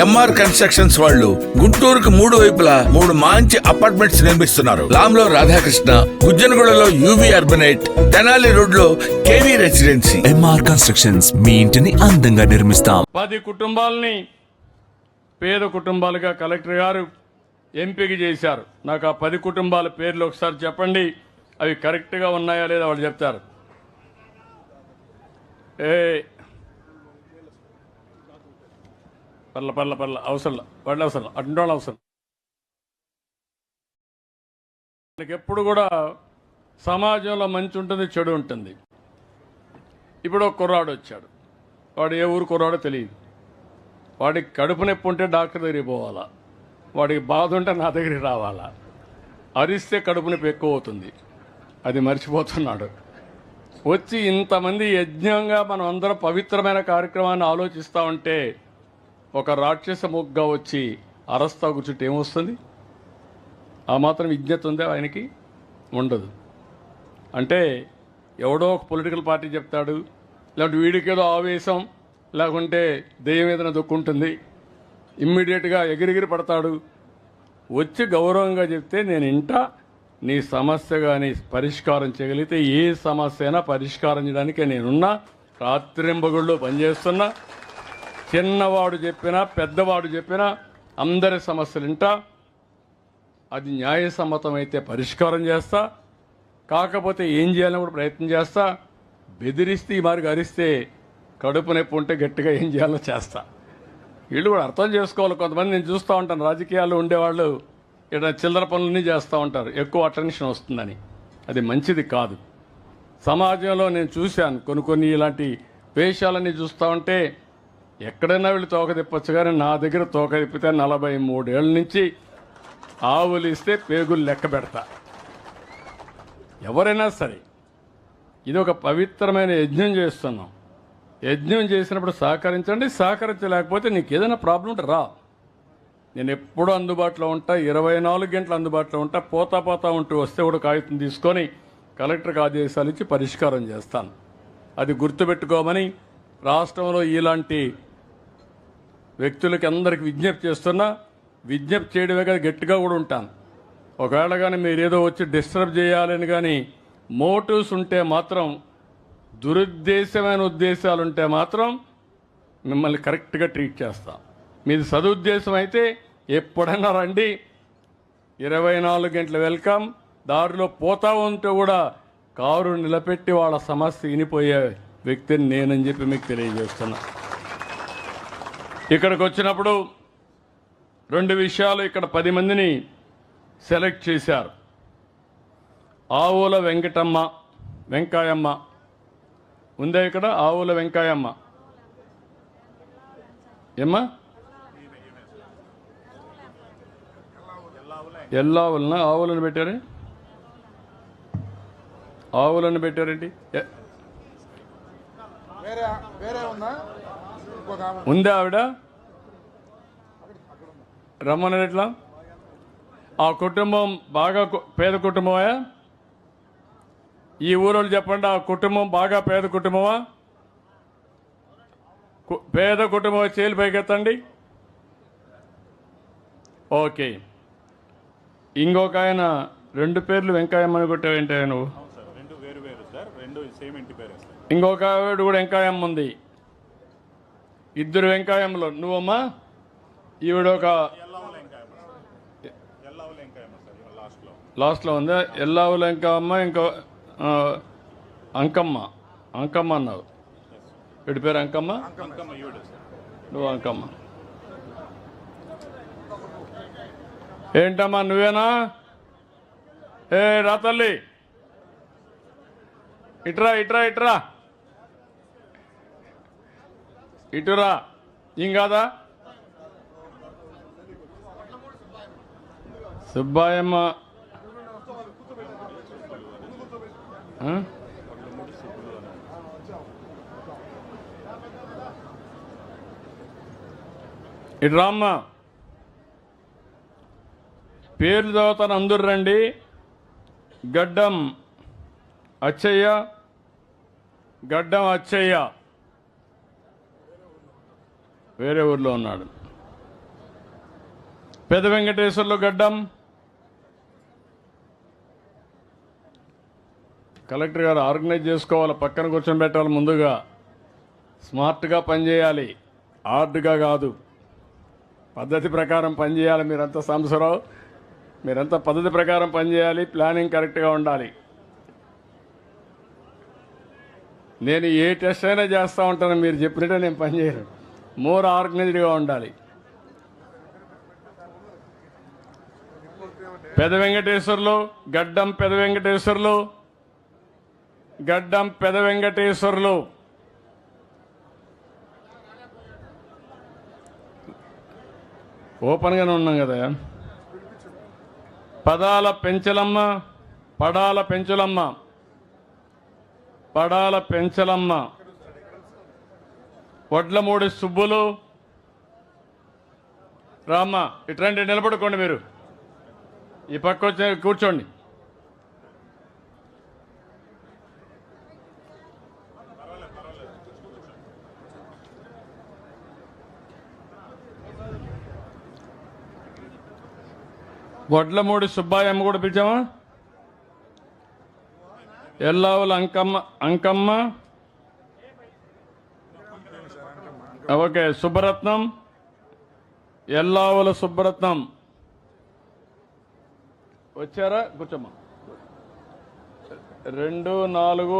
MR constructions వాళ్ళు గుంటూరుకు మూడు వైపులా మూడు మంచి అపార్ట్మెంట్స్ నిర్మిస్తున్నారు. లాంలో రాధాకృష్ణ గుజ్జనగూడలో యూవి అర్బనైట్ తెనాలి రోడ్లో కేవీ రెసిడెన్సీ ఎంఆర్ కన్స్ట్రక్షన్స్ మీ ఇంటిని అందంగా నిర్మిస్తాం. పది కుటుంబాలని పేద కుటుంబాలుగా కలెక్టర్ గారు ఎంపిక చేశారు. నాకు ఆ పది కుటుంబాల పేర్లు ఒకసారి చెప్పండి. అవి కరెక్ట్గా ఉన్నాయా లేదా వాళ్ళు చెప్తారు. ఏ పర్ల పర్ల పర్ల అవసరం వాళ్ళు అవసరం అటువంటి అవసరం మనకి ఎప్పుడు కూడా సమాజంలో మంచి ఉంటుంది చెడు ఉంటుంది. ఇప్పుడు ఒక కుర్రాడు వచ్చాడు. వాడు ఏ ఊరు కుర్రాడో తెలియదు. వాడికి కడుపు నొప్పి ఉంటే డాక్టర్ దగ్గరికి పోవాలా? వాడికి బాధ ఉంటే నా దగ్గరికి రావాలా? అరిస్తే కడుపు నొప్పి ఎక్కువ అవుతుంది. అది మర్చిపోతున్నాడు. వచ్చి ఇంతమంది యజ్ఞంగా మనం అందరం పవిత్రమైన కార్యక్రమాన్ని ఆలోచిస్తూ ఉంటే ఒక రాక్షస ముగ్గా వచ్చి అరస్తా కూర్చుంటే ఏమొస్తుంది? ఆ మాత్రం విజ్ఞత ఉందా ఆయనకి? ఉండదు. అంటే ఎవడో ఒక పొలిటికల్ పార్టీ చెప్తాడు లేకుంటే వీడికి ఏదో ఆవేశం లేకుంటే దెయ్యం ఏదైనా దొక్కుంటుంది ఇమ్మీడియట్గా ఎగిరిగిరి పడతాడు. వచ్చి గౌరవంగా చెప్తే నేను ఇంట నీ సమస్య కానీ పరిష్కారం చేయగలిగితే ఏ సమస్య అయినా పరిష్కారం చేయడానికి నేనున్నా రాత్రింబగుళ్ళు పనిచేస్తున్నా చిన్నవాడు చెప్పినా పెద్దవాడు చెప్పినా అందరి సమస్యలు ఇంటా అది న్యాయసమ్మతమైతే పరిష్కారం చేస్తా. కాకపోతే ఏం చేయాలని కూడా ప్రయత్నం చేస్తా. బెదిరిస్తే ఈ మార్గం అరిస్తే కడుపు నొప్పి ఉంటే గట్టిగా ఏం చేయాలో చేస్తా. వీళ్ళు కూడా అర్థం చేసుకోవాలి. కొంతమంది నేను చూస్తూ ఉంటాను. రాజకీయాల్లో ఉండేవాళ్ళు ఇక్కడ చిల్లర పనులన్నీ చేస్తూ ఉంటారు. ఎక్కువ అటెన్షన్ వస్తుందని. అది మంచిది కాదు. సమాజంలో నేను చూశాను. కొన్ని కొన్ని ఇలాంటి వేషాలన్నీ చూస్తూ ఉంటే ఎక్కడైనా వీళ్ళు తోక తిప్పచ్చు కానీ నా దగ్గర తోక తిప్పితే నలభై మూడేళ్ళ నుంచి ఆవులు ఇస్తే పేగులు లెక్క పెడతా. ఎవరైనా సరే ఇది ఒక పవిత్రమైన యజ్ఞం చేస్తున్నాం. యజ్ఞం చేసినప్పుడు సహకరించండి సహకరించలేకపోతే నీకు ఏదైనా ప్రాబ్లం ఉంటే రా. నేను ఎప్పుడూ అందుబాటులో ఉంటా ఇరవై నాలుగు గంటలు అందుబాటులో ఉంటా పోతా పోతా ఉంటూ వస్తే కూడా కాగితం తీసుకొని కలెక్టర్కి ఆదేశాలు ఇచ్చి పరిష్కారం చేస్తాను. అది గుర్తుపెట్టుకోమని రాష్ట్రంలో ఇలాంటి వ్యక్తులకి అందరికి విజ్ఞప్తి చేస్తున్నా విజ్ఞప్తి చేయడమే కదా గట్టిగా కూడా ఉంటాను. ఒకవేళ కానీ మీరు ఏదో వచ్చి డిస్టర్బ్ చేయాలని కానీ మోటివ్స్ ఉంటే మాత్రం దురుద్దేశమైన ఉద్దేశాలు ఉంటే మాత్రం మిమ్మల్ని కరెక్ట్గా ట్రీట్ చేస్తాం. మీది సదుద్దేశం అయితే ఎప్పుడైనా రండి. ఇరవై నాలుగు గంటల వెల్కమ్. దారిలో పోతా ఉంటే కూడా కారు నిలబెట్టి వాళ్ళ సమస్య వినిపోయే వ్యక్తిని నేనని చెప్పి మీకు తెలియజేస్తున్నాను ఇక్కడికి వచ్చినప్పుడు రెండు విషయాలు ఇక్కడ పది మందిని సెలెక్ట్ చేశారు. ఆవుల వెంకటమ్మ వెంకాయమ్మ. ఉందా ఇక్కడ? ఆవుల వెంకాయమ్మ. ఏమ్మా? ఎల్లావులన? ఆవులను పెట్టారు? ఆవులను పెట్టారేంటి? వేరే వేరే ఉందా? ఉందా ఆవిడ? రమ్మని ఎట్లా? ఆ కుటుంబం బాగా పేద కుటుంబమా? ఈ ఊరోళ్ళు చెప్పండి ఆ కుటుంబం బాగా పేద కుటుంబమా? పేద కుటుంబం చేలు పైకెత్తండి. ఓకే. ఇంకొక ఆయన రెండు పేర్లు వెంకాయమ్మని కొట్టావేంటి నువ్వు? సార్ ఇంకొక ఆవిడ కూడా వెంకాయమ్మ ఉంది. ఇద్దరు వెంకాయమ్మలు నువ్వమ్మా? ఈవిడ ఒక లాస్ట్లో ఉందా? ఎల్లావుల వెంకమ్మ ఇంకో అంకమ్మ. అంకమ్మ అన్నావు. వీడి పేరు అంకమ్మ? నువ్వు అంకమ్మ. ఏంటమ్మా నువ్వేనా? ఏ రా తల్లి. ఇట్రా ఇట్రా. ఇటురా ఇంకాదా సుబ్బాయమ్మ. ఇటు రామ్మ పేర్లు చదువుతాను అందరు రండి. గడ్డం అచ్చయ్య. గడ్డం అచ్చయ్య. వేరే ఊర్లో ఉన్నాడు. పెద్ద వెంకటేశ్వర్లు గడ్డం. కలెక్టర్ గారు ఆర్గనైజ్ చేసుకోవాలి పక్కన కూర్చొని పెట్టాలి ముందుగా. స్మార్ట్గా పనిచేయాలి. ఆర్డ్గా కాదు. పద్ధతి ప్రకారం పనిచేయాలి మీరంతా సాంబశివరావు. మీరంతా పద్ధతి ప్రకారం పనిచేయాలి ప్లానింగ్ కరెక్ట్గా ఉండాలి. నేను ఏ టెస్ట్ అయినా చేస్తూ ఉంటాను మీరు చెప్పినట్టే నేను పనిచేయను. మోర్ ఆర్గనైజ్డ్గా ఉండాలి. పెద వెంకటేశ్వర్లు గడ్డం పెద వెంకటేశ్వర్లు గడ్డం పెద వెంకటేశ్వర్లు. ఓపెన్గానే ఉన్నాం కదా. పదాల పెంచలమ్మ పడాల పెంచులమ్మ. పడాల పెంచలమ్మ. వడ్లమూడి సుబ్బులు. రామ్మ ఇట్లాంటి నిలబడుకోండి మీరు. ఈ పక్క వచ్చి కూర్చోండి. వడ్లమూడి సుబ్బాయమ్మ కూడా పిలిచామా ఎల్లావుల అంకమ్మ అంకమ్మ. ఓకే సుబ్బరత్నం ఎల్లావుల సుబ్బరత్నం వచ్చారా? కూర్చోమ్మా. రెండు నాలుగు